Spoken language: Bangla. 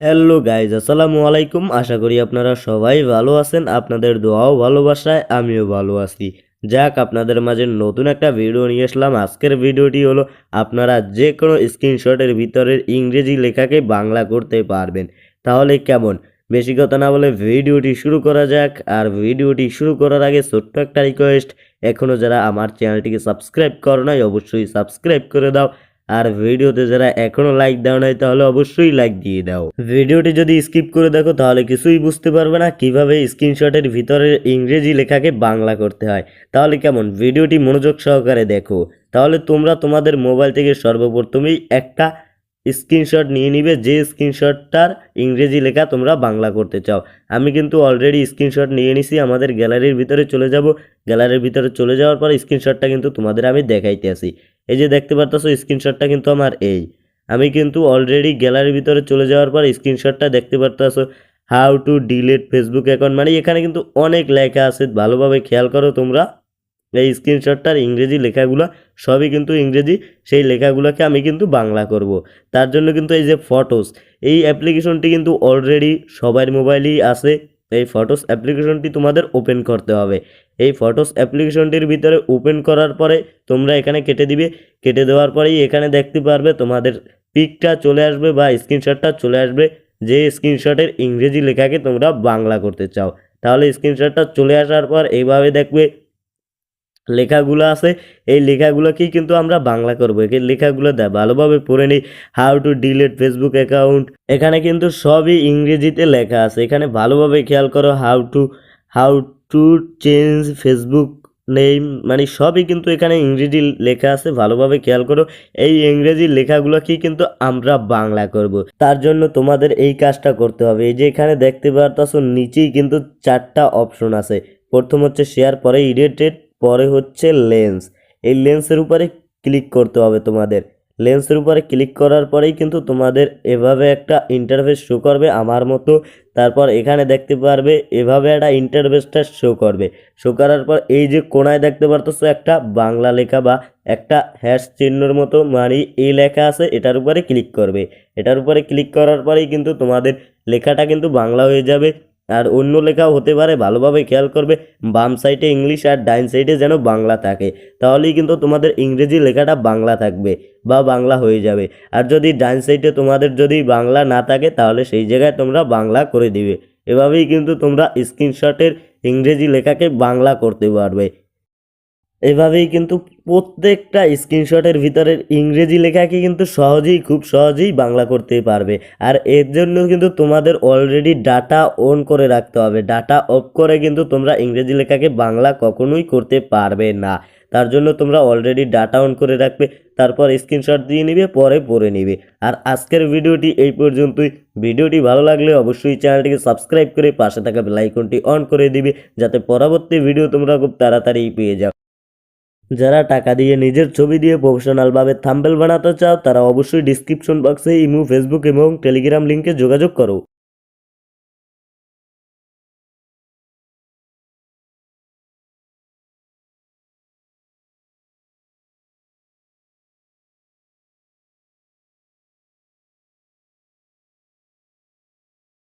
হ্যালো গাইজ আসসালামু আলাইকুম আশা করি আপনারা সবাই ভালো আছেন। আপনাদের দোয়াও ভালোবাসায়, আমিও ভালো আছি। যাক, আপনাদের মাঝে নতুন একটা ভিডিও নিয়ে আসলাম। আজকের ভিডিওটি হলো, আপনারা যে কোনো স্ক্রিনশটের ভিতরের ইংরেজি লেখাকে বাংলা করতে পারবেন। তাহলে কেমন? বেশি কথা না বলে ভিডিওটি শুরু করা যাক। আর ভিডিওটি শুরু করার আগে ছোট্ট একটা রিকোয়েস্ট এখনও যারা আমার চ্যানেলটিকে সাবস্ক্রাইব করো নাই, অবশ্যই সাবস্ক্রাইব করে দাও। আর ভিডিওতে যারা এখনও লাইক দাও নাই, তাহলে অবশ্যই লাইক দিয়ে দাও। ভিডিওটি যদি স্কিপ করে দেখো, তাহলে কিছুই বুঝতে পারবে না কীভাবে স্ক্রিনশটের ভিতরে ইংরেজি লেখাকে বাংলা করতে হয়। তাহলে কেমন? ভিডিওটি মনোযোগ সহকারে দেখো। তাহলে তোমরা তোমাদের মোবাইল থেকে সর্বপ্রথমেই একটা স্ক্রিনশট নিয়ে নিবে, যে স্ক্রিনশটটার ইংরেজি লেখা তোমরা বাংলা করতে চাও। আমি কিন্তু অলরেডি স্ক্রিনশট নিয়ে নিছি, আমাদের গ্যালারির ভিতরে চলে যাব। গ্যালারির ভিতরে চলে যাওয়ার পর স্ক্রিনশটটা কিন্তু তোমাদের আমি দেখাইতে আসি। এই যে দেখতে পারতেছো, স্ক্রিনশটটা কিন্তু আমার এই। আমি কিন্তু অলরেডি গ্যালারির ভিতরে চলে যাওয়ার পর স্ক্রিনশটটা দেখতে পারতেছো। How to delete Facebook account মানে এখানে কিন্তু অনেক লেখা আছে, ভালোভাবে খেয়াল করো তোমরা। এই স্ক্রিনশটটার ইংরেজি লেখাগুলো সবই কিন্তু ইংরেজি, সেই লেখাগুলোকে আমি কিন্তু বাংলা করব। তার জন্য কিন্তু এই যে ফটোস এই অ্যাপ্লিকেশনটি কিন্তু অলরেডি সবার মোবাইলেই আছে। এই ফটোস অ্যাপ্লিকেশনটি তোমাদের ওপেন করতে হবে। এই ফটোস অ্যাপ্লিকেশনটির ভিতরে ওপেন করার পরে তোমরা এখানে কেটে দিবে। কেটে দেওয়ার পরেই এখানে দেখতে পারবে তোমাদের পিকটা চলে আসবে বা স্ক্রিনশটটা চলে আসবে। যে স্ক্রিনশটের ইংরেজি লেখাকে তোমরা বাংলা করতে চাও। তাহলে স্ক্রিনশটটা চলে আসার পর এইভাবে দেখবে লেখাগুলো আছে, এই লেখাগুলোকেই কিন্তু আমরা বাংলা করব। এই লেখাগুলো দেয় ভালোভাবে পড়ে নিই। How to delete Facebook account এখানে কিন্তু সবই ইংরেজিতে লেখা আছে। এখানে ভালোভাবে খেয়াল করো how to how to change Facebook name মানে সবই কিন্তু এখানে ইংরেজি লেখা আছে। ভালোভাবে খেয়াল করো, এই ইংরেজি লেখাগুলোকেই কিন্তু আমরা বাংলা করব। তার জন্য তোমাদের এই কাজটা করতে হবে। এই যে এখানে দেখতে পারতাছো, নিচেই কিন্তু চারটা অপশন আছে। প্রথম হচ্ছে শেয়ার পরে ইডিটেড পরে হচ্ছে লেন্স এই লেন্সের উপরে ক্লিক করতে হবে তোমাদের। লেন্সের উপরে ক্লিক করার পরেই কিন্তু তোমাদের এভাবে একটা ইন্টারফেস শো করবে আমার মতো। তারপর এখানে দেখতে পারবে এভাবে একটা ইন্টারফেসটা শো করবে। শো করার পর এই যে কোনায় দেখতে পারতেছো একটা বাংলা লেখা বা একটা হ্যাশ চিহ্নর মতো মানে এই লেখা আছে, এটার উপরে ক্লিক করবে। এটার উপরে ক্লিক করার পরেই কিন্তু তোমাদের লেখাটা কিন্তু বাংলা হয়ে যাবে। আর অন্য লেখাও হতে পারে, ভালোভাবে খেয়াল করবে, বাম সাইডে ইংলিশ আর ডাইন সাইডে যেন বাংলা থাকে। তাহলেই কিন্তু তোমাদের ইংরেজি লেখাটা বাংলা থাকবে বা বাংলা হয়ে যাবে। আর যদি ডাইন সাইডে তোমাদের যদি বাংলা না থাকে, তাহলে সেই জায়গায় তোমরা বাংলা করে দিবে। এভাবেই কিন্তু তোমরা স্ক্রিনশটের ইংরেজি লেখাকে বাংলা করতে পারবে। এভাবেই কিন্তু প্রত্যেকটা স্ক্রিনশটের ভিতরের ইংরেজি লেখাকে কিন্তু সহজেই, খুব সহজেই বাংলা করতে পারবে। আর এর জন্য কিন্তু তোমাদের অলরেডি ডাটা অন করে রাখতে হবে। ডাটা অফ করে কিন্তু তোমরা ইংরেজি লেখাকে বাংলা কখনোই করতে পারবে না। তার জন্য তোমরা অলরেডি ডাটা অন করে রাখবে, তারপর স্ক্রিনশট দিয়ে নিবে, পরে পড়ে নিবে। আর আজকের ভিডিওটি এই পর্যন্তই। ভিডিওটি ভালো লাগলে অবশ্যই চ্যানেলটিকে সাবস্ক্রাইব করে পাশে থাকা বেলাইকনটি অন করে দিবে, যাতে পরবর্তী ভিডিও তোমরা খুব তাড়াতাড়ি পেয়ে যাও। যারা টাকা দিয়ে নিজের ছবি দিয়ে প্রফেশনালভাবে থাম্বেল বানাতে চাও, তারা অবশ্যই ডিসক্রিপশন বক্সে ইমু ফেসবুক এবং টেলিগ্রাম লিঙ্কে যোগাযোগ করো।